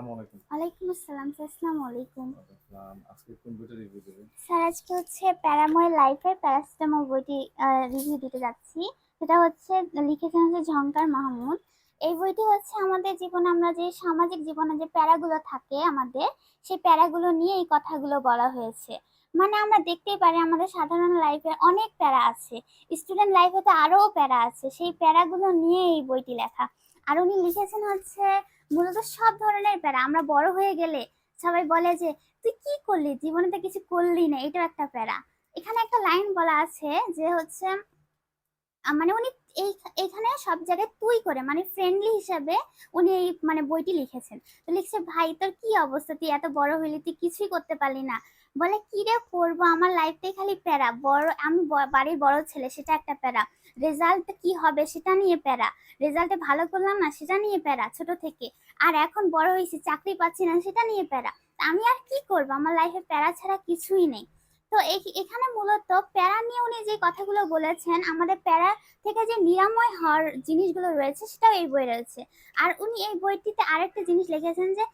আসসালামু আলাইকুম। ওয়ালাইকুম আসসালাম আসসালামু আলাইকুম। আজকে কোন বইটা রিভিউ দেবেন? স্যার আজকে হচ্ছে প্যারাময় লাইফের প্যারাসিটামল বইটি রিভিউ দিতে যাচ্ছি। সেটা হচ্ছে লিখেছেন হচ্ছে ঝঙ্কার মাহমুদ। এই বইটি হচ্ছে আমাদের জীবনে আমরা যে সামাজিক জীবনে যে প্যারাগুলো থাকে আমাদের সেই প্যারাগুলো নিয়ে এই কথাগুলো বলা হয়েছে। মানে আমরা দেখতেই পারি আমাদের সাধারণ লাইফে অনেক প্যারা আছে। স্টুডেন্ট লাইফে তো আরও প্যারা আছে। সেই প্যারাগুলো নিয়ে এই বইটি লেখা। আর উনি লিখেছেন হচ্ছে, মূলত সব ধরনের প্যারা। আমরা বড় হয়ে গেলে সবাই বলে যে, তুই কি করলি? জীবনে তো কিছু করলি না। এটাও একটা প্যারা। এখানে একটা লাইন বলা আছে যে হচ্ছে মানে উনি এখানে সব জায়গায় তুই করে মানে ফ্রেন্ডলি হিসাবে উনি এই মানে বইটি লিখেছেন। তো লিখছে, ভাই, তোর কি অবস্থা? তুই এত বড় হইলি, তুই কিছুই করতে পারলি না। বলে, কি রে করব? আমার লাইফটাই খালি প্যারা। বড়, আমি বাড়ির বড় ছেলে, সেটা একটা প্যারা। রেজাল্ট কি হবে, সেটা নিয়ে প্যারা। রেজাল্টে ভালো করলাম না, সেটা নিয়ে প্যারা, ছোট থেকে। আর এখন বড় হয়েছি, চাকরি পাচ্ছি না, সেটা নিয়ে প্যারা। আমি আর কি করব? আমার লাইফে প্যারা ছাড়া কিছুই নেই। তো এখানে মূলত প্যারা নিয়ে উনি যে কথাগুলো বলেছেন, আমাদের প্যারা থেকে যে নিরাময় হওয়ার জিনিসগুলো রয়েছে সেটাও এই বই রয়েছে। আর উনি এই বইটিতে আরেকটা জিনিস লিখেছেন যে,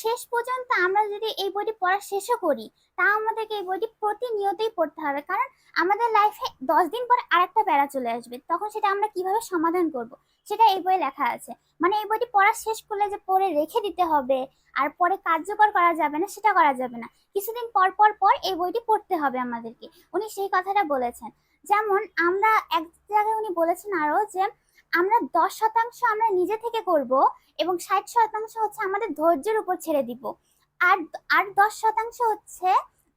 শেষ পর্যন্ত আমরা যদি এই বইটি পড়া শেষও করি তা আমাদেরকে এই বইটি প্রতিনিয়তই পড়তে হবে। কারণ আমাদের লাইফে দশ দিন পরে আরেকটা প্যারা চলে আসবে, তখন সেটা আমরা কীভাবে সমাধান করব? সেটা এই বইয়ে লেখা আছে। মানে এই বইটি পড়া শেষ করলে যে পড়ে রেখে দিতে হবে আর পরে কার্যকর করা যাবে না, সেটা করা যাবে না। কিছুদিন পর পর পর এই বইটি পড়তে হবে আমাদেরকে। উনি সেই কথাটা বলেছেন। যেমন আমরা এক জায়গায় উনি বলেছেন আরও যে, আমরা দশ শতাংশ আমরা নিজে থেকে করব এবং ষাট শতাংশ হচ্ছে আমাদের ধৈর্যের উপর ছেড়ে দিব। আর আর দশ শতাংশ হচ্ছে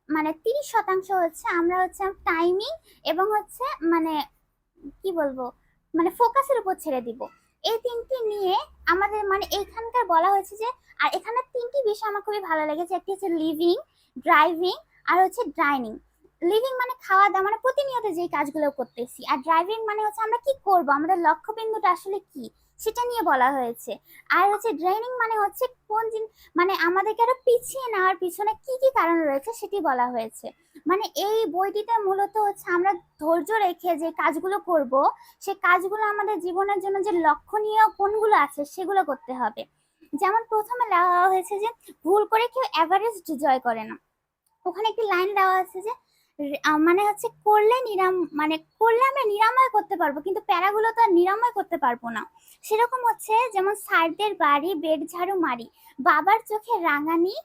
মানে তিরিশ শতাংশ হচ্ছে আমরা হচ্ছে টাইমিং এবং হচ্ছে মানে কি বলব মানে ফোকাসের উপর ছেড়ে দিব। এই তিনটি নিয়ে আমাদের মানে এইখানকার বলা হয়েছে যে, আর এখানে তিনটি বিষয় আমার খুবই ভালো লেগেছে। একটি হচ্ছে লিভিং ড্রাইভিং আর হচ্ছে ডাইনিং লিভিং মানে খাওয়া দাওয়া মানে প্রতিনিয়ত যে কাজগুলো করতেছি, আর ড্রাইভিং মানে হচ্ছে আমরা কি করব? আমাদের লক্ষ্যবিন্দুটা আসলে কি? সেটা নিয়ে বলা হয়েছে। আর হচ্ছে ড্রেনিং মানে হচ্ছে কোন জিনিস মানে আমাদেরকে আরও পিছিয়ে নেওয়ার পিছনে কি কি কারণ রয়েছে সেটি বলা হয়েছে। মানে এই বইটিতে মূলত হচ্ছে আমরা ধৈর্য রেখে যে কাজগুলো করব, সে কাজগুলো আমাদের জীবনের জন্য যে লক্ষণীয় কোনগুলো আছে সেগুলো করতে হবে। যেমন প্রথমে দেওয়া হয়েছে যে, ভুল করে কেউ এভারেস্ট জয় করে না। ওখানে একটি লাইন দেওয়া আছে যে মানে হচ্ছে করলে নিরাম মানে করলে আমরা নিরাময় করতে পারব, কিন্তু প্যারাগুলো তো আর নিরাময় করতে পারব না। সেরকম হচ্ছে যেমন স্যারদের বাড়ি, বেড ঝাড়ু মারি বাবার চোখে রাঙানি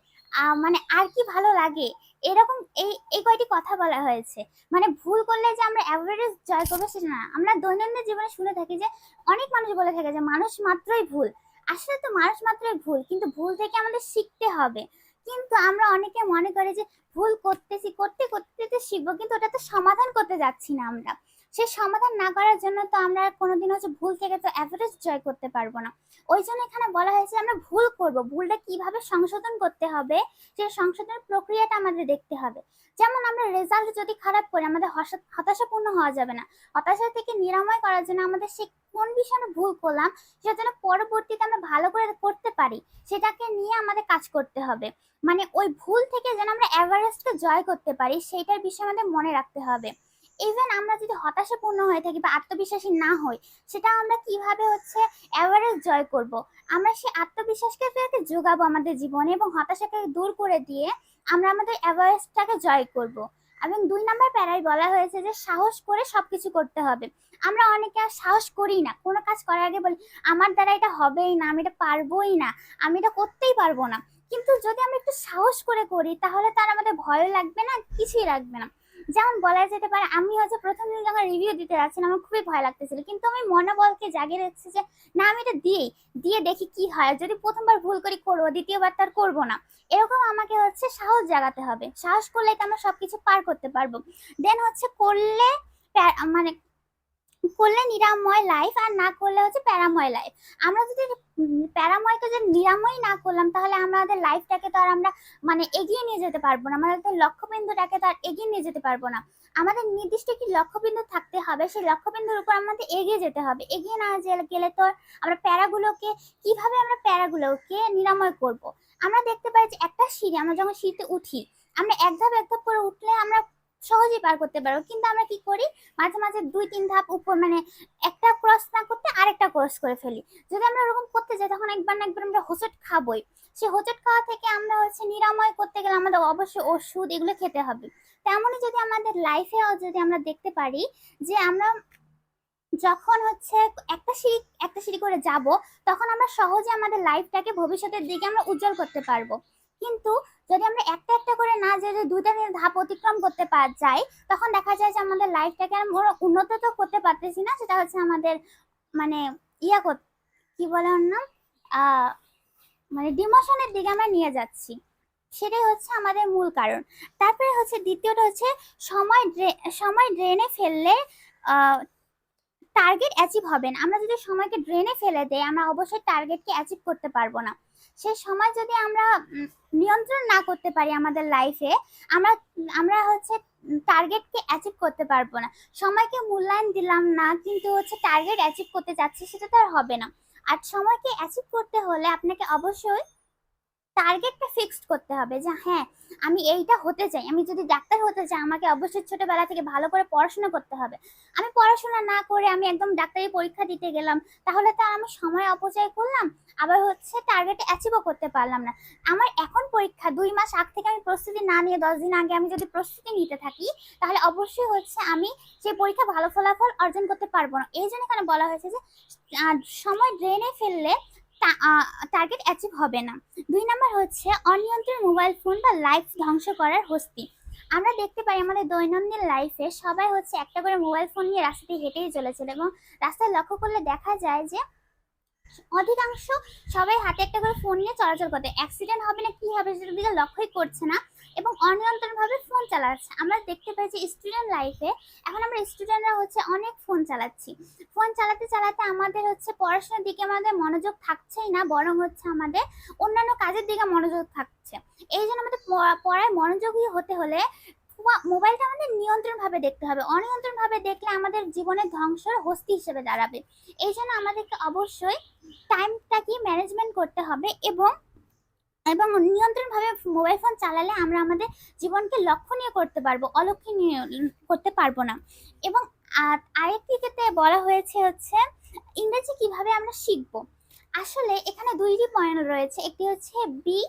মানে আর কি ভালো লাগে, এরকম এই এই কয়টি কথা বলা হয়েছে। মানে ভুল করলে যে আমরা অ্যাভারেজ জয় করব সেটা না। আমরা দৈনন্দিন জীবনে শুনে থাকি যে, অনেক মানুষ বলে থাকে যে, মানুষ মাত্রই ভুল। আসলে তো মানুষ মাত্রই ভুল, কিন্তু ভুল থেকে আমাদের শিখতে হবে। কিন্তু আমরা অনেকে মনে করে যে ভুল করতেছি, করতে করতে শিখব কিন্তু ওটা তো সমাধান করতে যাচ্ছি না আমরা। সে সমাধান না করার জন্য তো আমরা কোনোদিন হচ্ছে ভুল থেকে তো অ্যাভারেজ জয় করতে পারব না। ওই জন্য এখানে বলা হয়েছে আমরা ভুল করব। ভুলটা কীভাবে সংশোধন করতে হবে সেই সংশোধনের প্রক্রিয়াটা আমাদের দেখতে হবে। যেমন আমরা রেজাল্ট যদি খারাপ করি, আমাদের হতাশাপূর্ণ হওয়া যাবে না। হতাশা থেকে নিরাময় করার জন্য আমাদের সে কোন বিষয়ে আমরা ভুল করলাম, সেটা যেন পরবর্তীতে আমরা ভালো করে করতে পারি, সেটাকে নিয়ে আমাদের কাজ করতে হবে। মানে ওই ভুল থেকে যেন আমরা এভারেস্টকে জয় করতে পারি, সেইটার বিষয়ে আমাদের মনে রাখতে হবে। ইভেন আমরা যদি হতাশাপূর্ণ হয়ে থাকি বা আত্মবিশ্বাসী না হই, সেটা আমরা কীভাবে হচ্ছে এভারেস্ট জয় করব? আমরা সেই আত্মবিশ্বাসকে ফেরতে যোগাবো আমাদের জীবনে এবং হতাশাকে দূর করে দিয়ে আমরা আমাদের এভারেস্টটাকে জয় করব। এবং দুই নম্বর প্যারায় বলা হয়েছে যে সাহস করে সবকিছু করতে হবে। আমরা অনেকে আর সাহস করি না। কোনো কাজ করার আগে বলি, আমার দ্বারা এটা হবেই না, আমি এটা পারবোই না, আমি এটা করতেই পারব না। কিন্তু যদি আমরা একটু সাহস করে করি, তাহলে তার আমাদের ভয় লাগবে না কিছুই লাগবে না। যেমন বলা যেতে পারে, আমি হচ্ছে প্রথম দিন যখন রিভিউ দিতে যাচ্ছিলাম, আমার খুবই ভয় লাগতেছিল। কিন্তু আমি মনে বলকে জাগিয়ে রেখেছি যে, না, আমি এটা দিই, দিয়ে দেখি কি হয়। যদি প্রথমবার ভুল করি, করব, দ্বিতীয়বার তার করব না। এরকম আমাকে হচ্ছে সাহস জাগাতে হবে। সাহস করলে তো আমরা সবকিছু পার করতে পারব। দেন হচ্ছে করলে মানে করলে নিরাময় লাইফ আর না করলে হচ্ছে প্যারাময় লাইফ আমরা যদি প্যারাময়কে যদি নিরাময় না করলাম, তাহলে আমাদের লাইফটাকে তো আর আমরা মানে এগিয়ে নিয়ে যেতে পারব না। আমাদের লক্ষ্যবিন্দুটাকে তো আর এগিয়ে নিয়ে যেতে পারব না। আমাদের নির্দিষ্ট কি লক্ষ্যবিন্দু থাকতে হবে, সেই লক্ষ্যবিন্দুর উপর আমাদের এগিয়ে যেতে হবে। এগিয়ে না গেলে তো আমরা প্যারাগুলোকে, কীভাবে আমরা প্যারাগুলোকে নিরাময় করব। আমরা দেখতে পাই যে একটা সিঁড়ি, আমরা যখন সিঁড়িতে উঠি, আমরা এক ধাপ এক ধাপ করে উঠলে আমরা সহজেই পার করতে পারব কিন্তু আমরা কি করি? মাঝে মাঝে দুই, তিন ধাপ উপর মানে একটা ক্রস না করতে আরেকটা ক্রস করে ফেলি। যদি আমরা ওরকম করতে যাই, তখন একবার না একবার আমরা হোঁচট খাবোই। সেই হোঁচট খাওয়া থেকে আমরা হচ্ছে নিরাময় করতে গেলে আমাদের অবশ্যই ওষুধ এগুলো খেতে হবে। তেমনই যদি আমাদের লাইফেও যদি আমরা দেখতে পারি যে আমরা যখন হচ্ছে একটা সিঁড়ি একটা সিঁড়ি করে যাব, তখন আমরা সহজে আমাদের লাইফটাকে ভবিষ্যতের দিকে আমরা উজ্জ্বল করতে পারব। কিন্তু যদি আমরা একটা একটা করে না যে দুইটা ধাপ অতিক্রম করতে যাই, তখন দেখা যায় যে আমাদের লাইফটাকে আমরা উন্নত তো করতে পারতেছি না। সেটা হচ্ছে আমাদের মানে ইয়া কি বলে নাম? মানে ডিমোশনের দিকে আমরা নিয়ে যাচ্ছি। সেটাই হচ্ছে আমাদের মূল কারণ। তারপরে হচ্ছে দ্বিতীয়টা হচ্ছে সময় সময় ড্রেনে ফেললে টার্গেট অ্যাচিভ হবে না। আমরা যদি সময়কে ড্রেনে ফেলে দেই, আমরা অবশ্যই টার্গেটকে অ্যাচিভ করতে পারব না। সেই সময় যদি আমরা নিয়ন্ত্রণ না করতে পারি আমাদের লাইফে আমরা আমরা হচ্ছে টার্গেটকে অ্যাচিভ করতে পারব না। সময়কে মূল্যায়ন দিলাম না, কিন্তু হচ্ছে টার্গেট অ্যাচিভ করতে যাচ্ছি, সেটা তো আর হবে না। আর সময়কে অ্যাচিভ করতে হলে আপনাকে অবশ্যই টার্গেটটা ফিক্সড করতে হবে যে হ্যাঁ আমি এইটা হতে চাই। আমি যদি ডাক্তার হতে চাই, আমাকে অবশ্যই ছোটবেলা থেকে ভালো করে পড়াশোনা করতে হবে। আমি পড়াশোনা না করে আমি একদম ডাক্তারি পরীক্ষা দিতে গেলাম, তাহলে তো আমি সময় অপচয় করলাম, আবার হচ্ছে টার্গেটে অ্যাচিভও করতে পারলাম না। আমার এখন পরীক্ষা, দুই মাস আগ থেকে আমি প্রস্তুতি না নিয়ে, দশ দিন আগে আমি যদি প্রস্তুতি নিতে থাকি, তাহলে অবশ্যই হচ্ছে আমি সেই পরীক্ষা ভালো ফলাফল অর্জন করতে পারব না। এই জন্য কেন বলা হয়েছে যে সময় ড্রেনে ফেললে টার্গেট অ্যাচিভ হবে না। দুই নাম্বার হচ্ছে অনিয়ন্ত্রিত মোবাইল ফোন বা লাইফ ধ্বংস করার হস্তি। আমরা দেখতে পাই আমাদের দৈনন্দিন লাইফে সবাই হচ্ছে একটা করে মোবাইল ফোন নিয়ে রাস্তাতে হেঁটেই চলেছিল এবং রাস্তায় লক্ষ্য করলে দেখা যায় যে অধিকাংশ সবাই হাতে একটা করে ফোন নিয়ে চলাচল করতে। অ্যাক্সিডেন্ট হবে না, কি হবে সেটার দিকে লক্ষ্যই করছে না। এবং অনিয়ন্ত্রণভাবে ফোন চালাচ্ছে। আমরা দেখতে পাই যে স্টুডেন্ট লাইফে এখন আমরা স্টুডেন্টরা হচ্ছে অনেক ফোন চালাচ্ছি। ফোন চালাতে চালাতে আমাদের হচ্ছে পড়াশোনার দিকে আমাদের মনোযোগ থাকছেই না, বরং হচ্ছে আমাদের অন্যান্য কাজের দিকে মনোযোগ থাকছে। এই জন্য আমাদের পড়ায় মনোযোগী হতে হলে মোবাইলটা আমাদের নিয়ন্ত্রণ ভাবে দেখতে হবে। অনিয়ন্ত্রণ ভাবে দেখলে আমাদের জীবনের ধ্বংসের হস্তি হিসেবে দাঁড়াবে। এই জন্য আমাদেরকে অবশ্যই টাইমটাকে ম্যানেজমেন্ট করতে হবে এবং এবং নিয়ন্ত্রণভাবে মোবাইল ফোন চালালে আমরা আমাদের জীবনকে লক্ষণীয় করতে পারব, অলক্ষণীয় করতে পারব না। এবং আর- আরেকটি ক্ষেত্রে বলা হয়েছে হচ্ছে, ইংরেজি কীভাবে আমরা শিখব? আসলে এখানে দুইটি পয়েন্ট রয়েছে, একটি হচ্ছে বি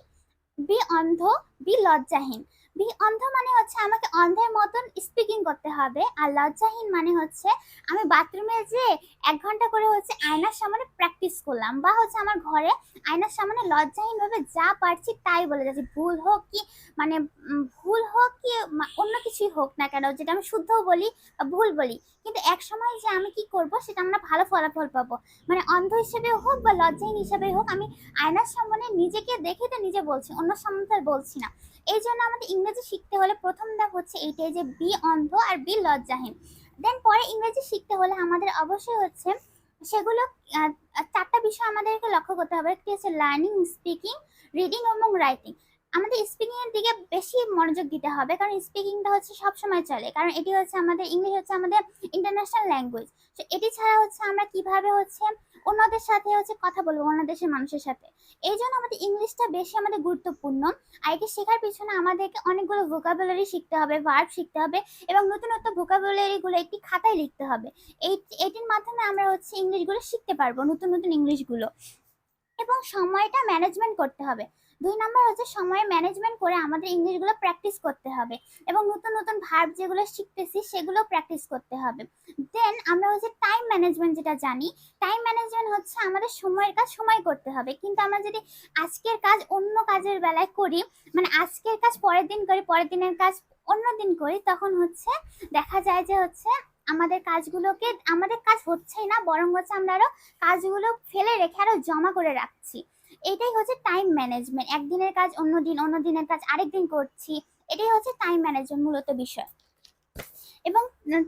বি অন্ধ, বি লজ্জাহীন। বি অন্ধ মানে হচ্ছে আমাকে অন্ধের মতন স্পিকিং করতে হবে, আর লজ্জাহীন মানে হচ্ছে আমি বাথরুমে যে এক ঘণ্টা করে হচ্ছে আয়নার সামনে প্র্যাকটিস করলাম, বা হচ্ছে আমার ঘরে আয়নার সামনে লজ্জাহীনভাবে যা পারছি তাই বলে যাচ্ছি। ভুল হোক কি মানে ভুল হোক কি অন্য কিছুই হোক না কেন, যেটা আমি শুদ্ধও বলি বা ভুল বলি, কিন্তু এক সময় যে আমি কি করব সেটা আমরা ভালো ফলাফল পাবো। মানে অন্ধ হিসেবে হোক বা লজ্জাহীন হিসেবে হোক, আমি আয়নার সামনে নিজেকে দেখে তো নিজে বলছি, অন্য আর বলছি না। এই জন্য আমাদের ইংরেজি শিখতে হলে প্রথম ধাপ হচ্ছে এইটাই যে বি অন্ধ আর বি লজ্জাহীন। দেন পরে ইংরেজি শিখতে হলে আমাদের অবশ্যই হচ্ছে সেগুলো চারটা বিষয় আমাদেরকে লক্ষ্য করতে হবে। একটি হচ্ছে লার্নিং স্পিকিং রিডিং এবং রাইটিং আমাদের স্পিকিং এর দিকে বেশি মনোযোগ দিতে হবে, কারণ স্পিকিংটা হচ্ছে সব সময় চলে। কারণ এটি হচ্ছে আমাদের ইংলিশ হচ্ছে আমাদের ইন্টারন্যাশনাল ল্যাঙ্গুয়েজ তো এটি ছাড়া হচ্ছে আমরা কীভাবে হচ্ছে অন্যদের সাথে হচ্ছে কথা বলব, অন্য দেশের মানুষের সাথে? এই জন্য আমাদের ইংলিশটা বেশি আমাদের গুরুত্বপূর্ণ। আর এটি শেখার পিছনে আমাদেরকে অনেকগুলো ভোকাবুলারি শিখতে হবে ভার্ব শিখতে হবে, এবং নতুন নতুন ভোকাবুলারিগুলো একটি খাতায় লিখতে হবে। এই, এটির মাধ্যমে আমরা হচ্ছে ইংলিশগুলো শিখতে পারব, নতুন নতুন ইংলিশগুলো এবং সময়টা ম্যানেজমেন্ট করতে হবে। দুই নম্বর হচ্ছে সময় ম্যানেজমেন্ট করে আমাদের ইংলিশগুলো প্র্যাকটিস করতে হবে এবং নতুন নতুন ভার্ব যেগুলো শিখতেছি সেগুলো প্র্যাকটিস করতে হবে। দেন আমরা হচ্ছে টাইম ম্যানেজমেন্ট যেটা জানি টাইম ম্যানেজমেন্ট হচ্ছে আমাদের সময়ের কাজ সময় করতে হবে। কিন্তু আমরা যদি আজকের কাজ অন্য কাজের বেলায় করি মানে আজকের কাজ পরের দিন করি, পরের দিনের কাজ অন্য দিন করি, তখন হচ্ছে দেখা যায় যে হচ্ছে আমাদের কাজগুলোকে, আমাদের কাজ হচ্ছেই না, বরং হচ্ছে আমরা আরও কাজগুলো ফেলে রেখে, আরও জমা করে রাখছি। এটাই হচ্ছে টাইম ম্যানেজমেন্ট একদিনের কাজ অন্য দিন অন্য দিনের কাজ, আরেকদিন করছি। এটাই হচ্ছে টাইম ম্যানেজমেন্ট মূলত বিষয়। এবং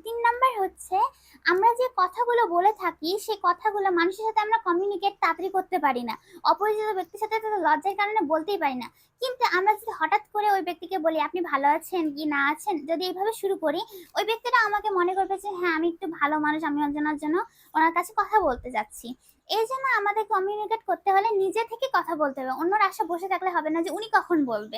তিন নাম্বার হচ্ছে, আমরা যে কথাগুলো বলে থাকি, সেই কথাগুলো মানুষের সাথে আমরা কমিউনিকেট তাড়াতাড়ি করতে পারি না। অপরিচিত ব্যক্তির সাথে তো লজ্জার কারণে বলতেই পারি না। কিন্তু আমরা যদি হঠাৎ করে ওই ব্যক্তিকে বলি, আপনি ভালো আছেন কি না আছেন? যদি এইভাবে শুরু করি, ওই ব্যক্তিটা আমাকে মনে করবে যে হ্যাঁ আমি একটু ভালো মানুষ, আমি ওনার জন্য ওনার কাছে কথা বলতে যাচ্ছি। এই জন্য আমাদের কমিউনিকেট করতে হলে নিজে থেকে কথা বলতে হবে। অন্যর আশা বসে থাকলে হবে না যে উনি কখন বলবে।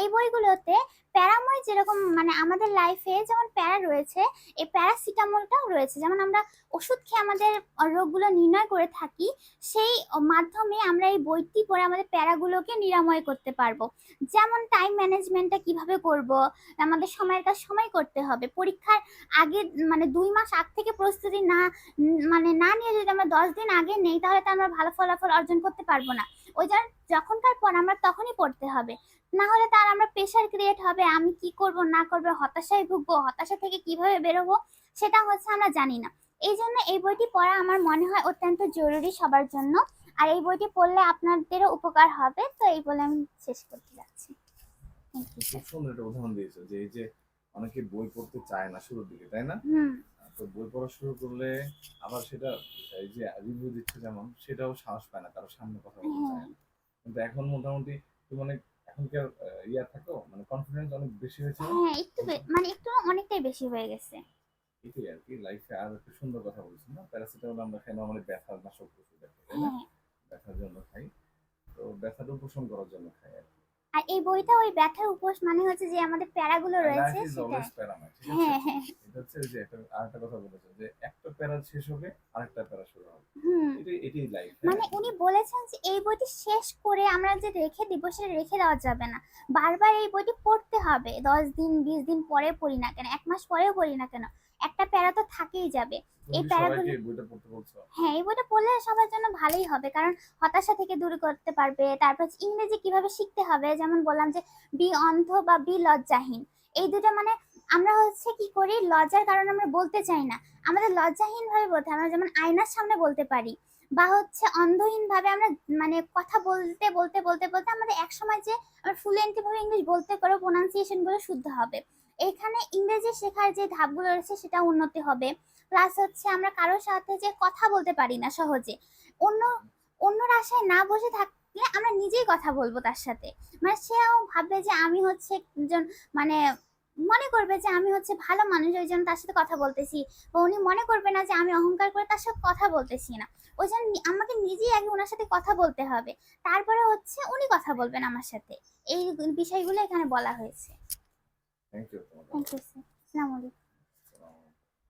এই বইগুলোতে প্যারাময় যেরকম মানে আমাদের লাইফে যেমন প্যারা রয়েছে, এই প্যারাসিটামলটাও রয়েছে। যেমন আমরা ওষুধ খেয়ে আমাদের রোগগুলো নির্ণয় করে থাকি, সেই মাধ্যমে আমরা এই বইটি পড়ে আমাদের প্যারাগুলোকে নিরাময় করতে পারব। যেমন টাইম ম্যানেজমেন্টটা কীভাবে করব, আমাদের সময়ের কাজ সময় করতে হবে, পরীক্ষার আগে মানে দুই মাস আগ থেকে প্রস্তুতি না মানে না নিয়ে যদি আমরা দশ দিন আগে নেই, তাহলে তো আমরা ভালো ফলাফল অর্জন করতে পারব না। ওই যার যখনকার পর আমরা তখনই পড়তে হবে। না হলে তার আমরা প্রেশার ক্রিয়েট হবে আমি কি করব না করব হতাশায় ভুগবো হতাশা থেকে কীভাবে বেরোবো সেটা হচ্ছে আমরা জানি না। এই জন্য এই বইটি পড়া আমার মনে হয় অত্যন্ত জরুরি সবার জন্য। আর এই বইটি পড়লে আপনাদেরও উপকার হবে। তো এই বলে আমি শেষ করতে যাচ্ছি. খুব সুন্দর একটা উদাহরণ দিয়েছ যে এই যে অনেকে বই পড়তে চায় না শুরুর দিকে তাই না? তো বই পড়া শুরু করলে আবার সেটা এই যে রিভিউ দিচ্ছে যেমন সেটাও সাহস পায় না কারও সামনে কথা বলতে চায় না। কিন্তু এখন মোটামুটি তুমি মানে এখনকার আহ, ইয়া থাকো? মানে কনফিডেন্স অনেক বেশি হয়েছে? হ্যাঁ একটু মানে একটু অনেকটাই বেশি হয়ে গেছে। এটাই আর কি লাইফে আর একটা সুন্দর কথা বলছি না? প্যারাসিটামল আমরা খাই নর্মালি ব্যথার নাশক ওষুধ হ্যাঁ। ব্যথার জন্য খাই। তো ব্যথাটা উপশম করার জন্য খাই আর কি। আর এই বইটা ওই ব্যথার উপোস মানে হচ্ছে যে আমাদের প্যারাগুলো রয়েছে সেটা। আছে? হ্যাঁ হ্যাঁ। এটা হচ্ছে যে একটা আরেকটা কথা বলেছে যে একটা প্যারা শেষ হবে আরেকটা প্যারা শুরু হবে। এটাই এটাই লাইফ মানে উনি বলেছেন যে এই বইটি শেষ করে আমরা যে রেখে দিব সেটা রেখে দেওয়া যাবে না। বারবার এই বইটি পড়তে হবে। দশ দিন বিশ দিন পরে পড়ি না কেন? এক মাস পরেও পড়ি না কেন? একটা প্যারা তো থাকেই যাবে। এই প্যারাগুলো- হ্যাঁ এই বইটা পড়লে সবার জন্য ভালোই হবে কারণ হতাশা থেকে দূর করতে পারবে তারপর ইংরেজি কীভাবে শিখতে হবে যেমন বললাম যে বি অন্ধ বা বি লজ্জাহীন। এই দুটো মানে আমরা হচ্ছে কি করি লজ্জার কারণে আমরা বলতে চাই না। আমাদের লজ্জাহীন ভাবে বলতে। আমরা যেমন আয়নার সামনে বলতে পারি বা হচ্ছে অন্ধহীন ভাবে আমরা মানে কথা বলতে বলতে বলতে বলতে আমাদের এক সময় যে আমরা ফ্লুয়েন্টলি ভাবে ইংলিশ বলতে পারব প্রোনাউন্সিয়েশনগুলো শুদ্ধ হবে। এখানে ইংরেজি শেখার যে ধাপগুলো রয়েছে সেটা উন্নতি হবে। প্লাস হচ্ছে আমরা কারোর সাথে যে কথা বলতে পারি না সহজে, অন্য অন্যর আশায় না বসে থাকলে আমরা নিজেই কথা বলব তার সাথে। মানে সেও ভাববে যে আমি হচ্ছে একজন মানে মনে করবে যে আমি হচ্ছে ভালো মানুষ, ওই জন্য তার সাথে কথা বলতেছি। বা উনি মনে করবে না যে আমি অহংকার করে তার সাথে কথা বলতেছি না। ওই জন্য আমাকে নিজেই আগে ওনার সাথে কথা বলতে হবে। তারপরে হচ্ছে উনি কথা বলবেন আমার সাথে। এই বিষয়গুলো এখানে বলা হয়েছে। থ্যাংক ইউ থ্যাংক ইউ আসসালামু আলাইকুম